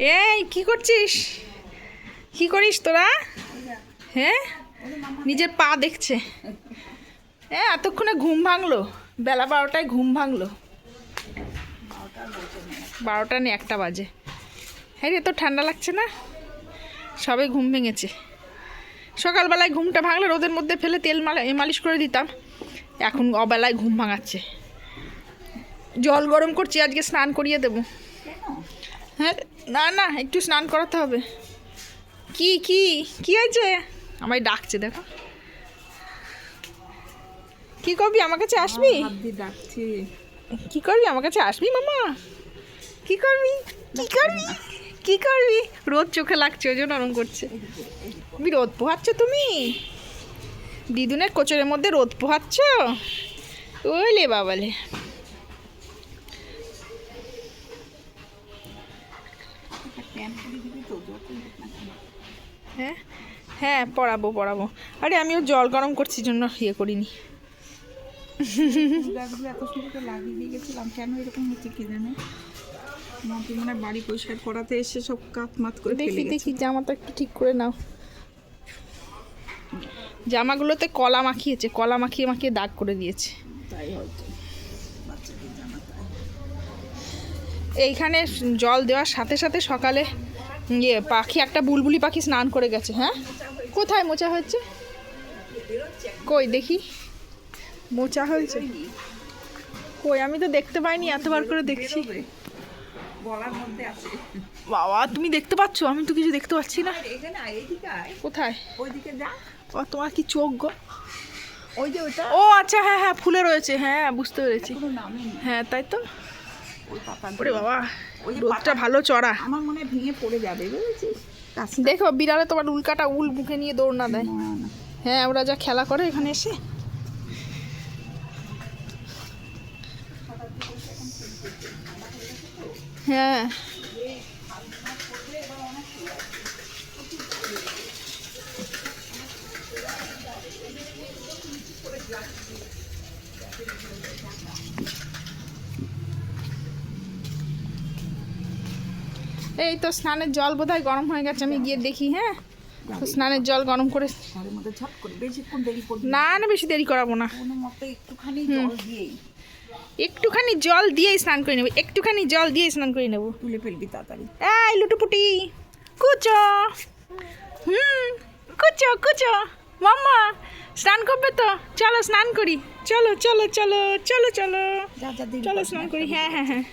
এই, কি করছিস? কি করিস তোরা? হ্যাঁ? নিজের পা দেখছে। হ্যাঁ এতক্ষণে ঘুম ভাঙলো। বেলা বারোটায় ঘুম ভাঙলো। বারোটা নিয়ে একটা বাজে। হ্যাঁ রে তো ঠান্ডা লাগছে না? সবে ঘুম ভেঙেছে। সকালবেলায় ঘুমটা ভাঙলে রোদের মধ্যে ফেলে তেল মালা মালিশ করে দিতাম। এখন অবেলায় ঘুম ভাঙাচ্ছে। জল গরম করছি, আজকে স্নান করিয়ে দেবো। হ্যাঁ না না একটু স্নান করাতে হবে। কি কি কি হয়েছে? আমায় ডাকছে দেখো। কি করবি? আমার কাছে আসবি? ডাকছি। কি করবি? আমার কাছে আসবি মামা? কি করবি? কি করবি? কি করবি? রোদ চোখে লাগছে ওই জন্য ওরম করছে। তুমি রোদ পোহাচ্ছ তুমি? দিদুনের কোচরের মধ্যে রোদ পোহাচ্ছ? ওইলে বাবালে। হ্যাঁ? হ্যাঁ পড়াবো পড়াবো। আরে আমিও জল গরম করছি জন্য ইয়ে করিনি। গাছগুলো এত সুন্দর লাগিয়ে দিয়ে গেছিলাম কেন এরকম হচ্ছে কি জানে? মাটি মানে বাড়ি পরিষ্কার করাতে এসে সব কাত মাত করে দেখি দেখি জামাটা একটু ঠিক করে নাও। জামাগুলোতে কলা মাখিয়েছে কলা মাখিয়ে মাখিয়ে দাগ করে দিয়েছে। তাই হয়তো বাচ্চাদের জানা তাই এইখানে জল দেওয়ার সাথে সাথে সকালে ইয়ে পাখি একটা বুলবুলি পাখি স্নান করে গেছে হ্যাঁ? কোথায় মোচা হচ্ছে? কই দেখি। মোচা হয়েছে? কই আমি তো দেখতে পাইনি এতবার করে দেখছি। বাবা তুমি দেখতে পাচ্ছ? আমি তো কিছু দেখতে পাচ্ছি না। কোথায়? যা ও তোমার কি চোখ গো? ওই যে ওইটা? ও আচ্ছা হ্যাঁ হ্যাঁ ফুলে রয়েছে হ্যাঁ বুঝতে পেরেছি। হ্যাঁ তাই তো। ওরে বাবা রোদটা ভালো চড়া। আমার মনে ভেঙে পড়ে যাবে বুঝেছিস? দেখো বিড়ালে তোমার উল্কাটা উল মুখে নিয়ে দৌড় না দেয়। হ্যাঁ ওরা যা খেলা করে এখানে এসে। হ্যাঁ। এই তো স্নানের জল বোধহয় গরম হয়ে গেছে আমি গিয়ে দেখি হ্যাঁ? স্নানের জল গরম করে না। না বেশি দেরি করাবো না। একটুখানি জল দিয়েই। একটুখানি জল দিয়েই স্নান করে নেব একটুখানি জল দিয়ে স্নান করে নেব। তুলে ফেলবি তাড়াতাড়ি। এই লুটুপুটি কুচো। হুম কুচো কুচো। মাম্মা স্নান করবে তো? চলো স্নান করি। চলো চলো চলো চলো চলো। চলো স্নান করি হ্যাঁ হ্যাঁ হ্যাঁ।